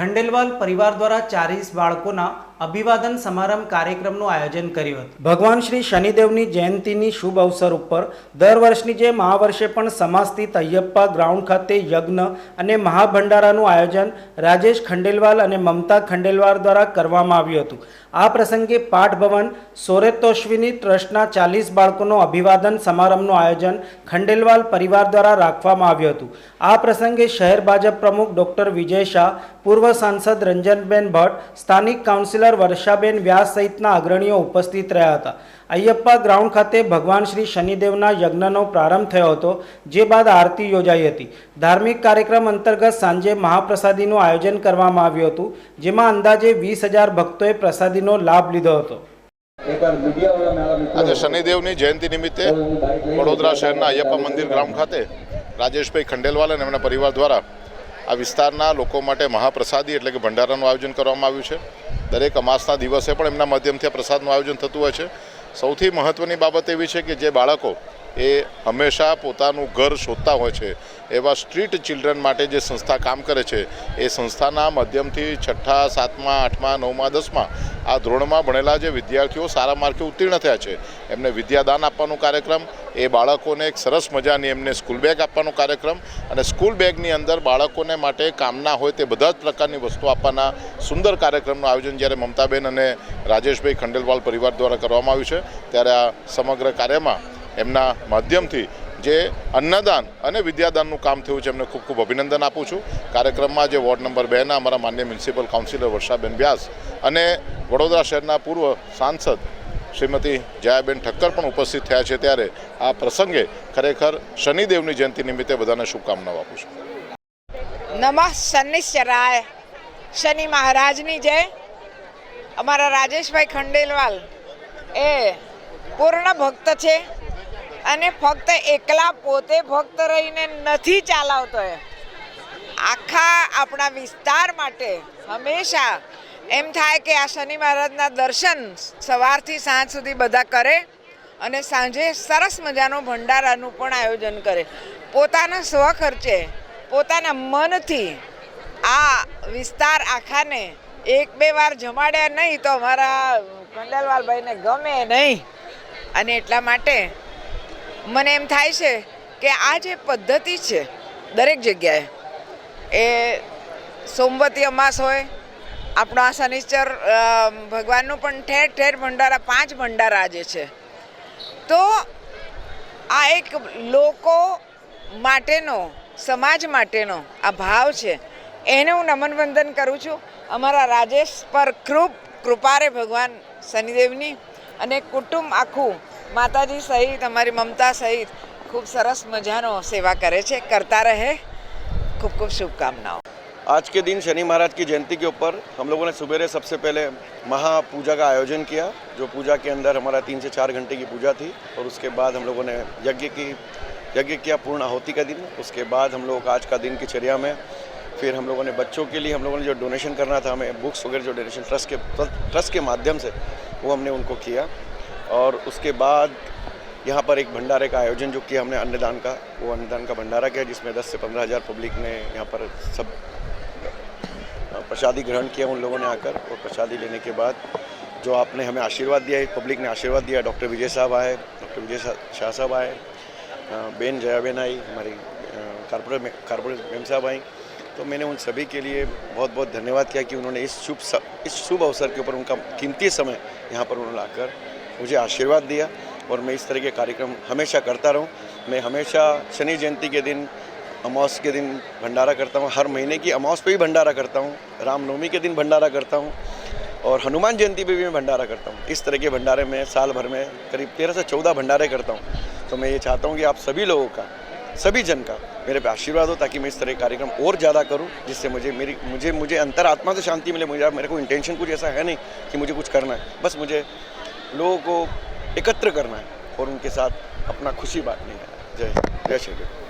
ખંડેલવાલ પરિવાર દ્વારા ચાલીસ બાળકોના અભિવાદન સમારંભ કાર્યક્રમનું આયોજન કર્યું હતું. ભગવાન શ્રી શનિદેવની જયંતિની શુભ અવસર ઉપર દર વર્ષની જેમ આ વર્ષે પણ સમાજસ્થિત અયપ્પા ગ્રાઉન્ડ ખાતે યજ્ઞ અને મહાભંડારાનું આયોજન રાજેશ ખંડેલવાલ અને મમતા ખંડેલવાલ દ્વારા કરવામાં આવ્યું હતું. આ પ્રસંગે પાઠભવન સોરેતોશ્વિની ટ્રસ્ટના ચાલીસ બાળકોનો અભિવાદન સમારંભનું આયોજન ખંડેલવાલ પરિવાર દ્વારા રાખવામાં આવ્યું હતું. આ પ્રસંગે શહેર ભાજપ પ્રમુખ ડૉક્ટર વિજય શાહ, પૂર્વ સાંસદ રંજનબેન ભટ્ટ, સ્થાનિક કાઉન્સિલર વર્ષાબેન વ્યાસ સહિતના અગ્રણીઓ ઉપસ્થિત રહ્યા હતા. અયપ્પા ગ્રાઉન્ડ ખાતે ભગવાન શ્રી શનિદેવના યજ્ઞનો પ્રારંભ થયો હતો જે બાદ આરતી યોજાઈ હતી. ધાર્મિક કાર્યક્રમ અંતર્ગત સાંજે મહાપ્રસાદીનું આયોજન કરવામાં આવ્યું હતું જેમાં અંદાજે વીસ હજાર ભક્તોએ પ્રસાદીનો લાભ લીધો હતો. આજે શનિદેવની જયંતિ નિમિત્તે વડોદરા શહેરના અયપ્પા મંદિર ગ્રાઉન્ડ ખાતે રાજેશભાઈ ખંડેલવાલ અને એમના પરિવાર દ્વારા આ વિસ્તારના લોકો માટે મહાપ્રસાદી એટલે કે ભંડારાનું આયોજન કરવામાં આવ્યું છે. દરેક અમાસના દિવસે પણ એમના માધ્યમથી આ પ્રસાદનું આયોજન થતું હોય છે. સૌથી મહત્ત્વની બાબત એવી છે કે જે બાળકો એ હંમેશા પોતાનું ઘર શોધતા હોય છે, એવા સ્ટ્રીટ ચિલ્ડ્રન માટે જે સંસ્થા કામ કરે છે, એ સંસ્થાના માધ્યમથી છઠ્ઠા, સાતમા, આઠમા, નવમા, દસમા આ ધોરણમાં ભણેલા જે વિદ્યાર્થીઓ સારા માર્કે ઉત્તીર્ણ થયા છે, એમને વિદ્યાદાન આપવાનો કાર્યક્રમ, એ બાળકોને એક સરસ મજાની એમને સ્કૂલ બેગ આપવાનો કાર્યક્રમ અને સ્કૂલ બેગની અંદર બાળકોને માટે કામના હોય તે બધા જ પ્રકારની વસ્તુ આપવાના સુંદર કાર્યક્રમનું આયોજન જ્યારે મમતાબેન અને રાજેશભાઈ ખંડેલવાલ પરિવાર દ્વારા કરવામાં આવ્યું છે, ત્યારે આ સમગ્ર કાર્યમાં એમના માધ્યમથી જે અન્નદાન અને વિદ્યાદાનનું કામ થયું છે, એમને ખૂબ ખૂબ અભિનંદન આપું છું. કાર્યક્રમમાં જે વોર્ડ નંબર બેના અમારા માન્ય મ્યુનિસિપલ કાઉન્સિલર વર્ષાબેન વ્યાસ અને વડોદરા શહેરના પૂર્વ સાંસદ શ્રીમતી જયાબેન ઠક્કર પણ ઉપસ્થિત થયા છે ત્યારે આ પ્રસંગે ખરેખર શનિદેવની જયંતિ નિમિત્તે બધાને શુભકામનાઓ આપું છું. નમઃ શનિશ્ચરાય. શનિ મહારાજની જય. અમારા રાજેશભાઈ ખંડેલવાલ એ પૂર્ણ ભક્ત છે. અને ફક્ત એકલા પોતે ભક્ત રહીને નથી ચાલાવતો એ. આખા આપણા વિસ્તાર માટે હંમેશા એમ થાય કે આ શનિ મહારાજના દર્શન સવારથી સાંજ સુધી બધા કરે અને સાંજે સરસ મજાનો ભંડારાનું પણ આયોજન કરે. પોતાના સ્વખર્ચે, પોતાના મનથી આ વિસ્તાર આખાને એક બે વાર જમાડ્યા નહીં તો અમારા કંડલવાલભાઈને ગમે નહીં. અને એટલા માટે મને એમ થાય છે કે આ જે પદ્ધતિ છે દરેક જગ્યાએ, એ સોમવતી અમાસ હોય, આપણો આ શનિશ્ચર ભગવાનનું પણ ઠેર ઠેર ભંડારા, પાંચ ભંડારા આજે છે, તો આ એક લોકો માટેનો, સમાજ માટેનો આ ભાવ છે, એને હું નમન વંદન કરું છું. અમારા રાજેશ પર કૃપ કૃપા રે ભગવાન શનિદેવની અને કુટુંબ આખું માતાજી સહિત અમારી મમતા સહિત ખૂબ સરસ મજાનો સેવા કરે છે કરતા રહે ખૂબ ખૂબ શુભકામનાઓ आज के दिन शनि महाराज की जयंती के ऊपर हम लोगों ने सुबेरे सबसे पहले महापूजा का आयोजन किया जो पूजा के अंदर हमारा तीन से चार घंटे की पूजा थी और उसके बाद हम लोगों ने यज्ञ की यज्ञ किया पूर्ण आहुति का दिन उसके बाद हम लोग आज का दिन की चर्या में फिर हम लोगों ने बच्चों के लिए हम लोगों ने जो डोनेशन करना था हमें बुक्स वगैरह जो डोनेशन ट्रस्ट के ट्रस्ट के माध्यम से वो हमने उनको किया और उसके बाद यहाँ पर एक भंडारे का आयोजन जो किया हमने अन्नदान का, वो अन्नदान का भंडारा किया, जिसमें 10 से पंद्रह हज़ार पब्लिक ने यहाँ पर सब प्रसादी ग्रहण किया उन लोगों ने आकर और प्रसादी लेने के बाद जो आपने हमें आशीर्वाद दिया है पब्लिक ने आशीर्वाद दिया, डॉक्टर विजय साहब आए, डॉक्टर विजय शाह साहब आए बेन जयाबेन आई, हमारी कारपोरेट कारपोरेट मेम साहब आई। तो मैंने उन सभी के लिए बहुत बहुत धन्यवाद किया कि उन्होंने इस शुभ इस शुभ अवसर के ऊपर उनका कीमती समय यहाँ पर उन्होंने लाकर मुझे आशीर्वाद दिया और मैं इस तरह के कार्यक्रम हमेशा करता रहूँ। मैं हमेशा शनि जयंती के दिन अमावस के दिन भंडारा करता हूँ। हर महीने की अमावस पे भी भंडारा करता हूँ। रामनवमी के दिन भंडारा करता हूँ और हनुमान जयंती पे भी मैं भंडारा करता हूँ। इस तरह के भंडारे में साल भर में करीब तेरह से चौदह भंडारे करता हूँ। तो मैं ये चाहता हूँ कि आप सभी लोगों का, सभी जन का मेरे पे आशीर्वाद हो ताकि मैं इस तरह के कार्यक्रम और ज़्यादा करूँ, जिससे मुझे मेरी, मुझे मुझे अंतर आत्मा से शांति मिले। मुझे, मेरे को इंटेंशन कुछ ऐसा है नहीं कि मुझे कुछ करना है। बस मुझे लोगों को एकत्र करना है और उनके साथ अपना खुशी बांटनी है जय जय श्री राम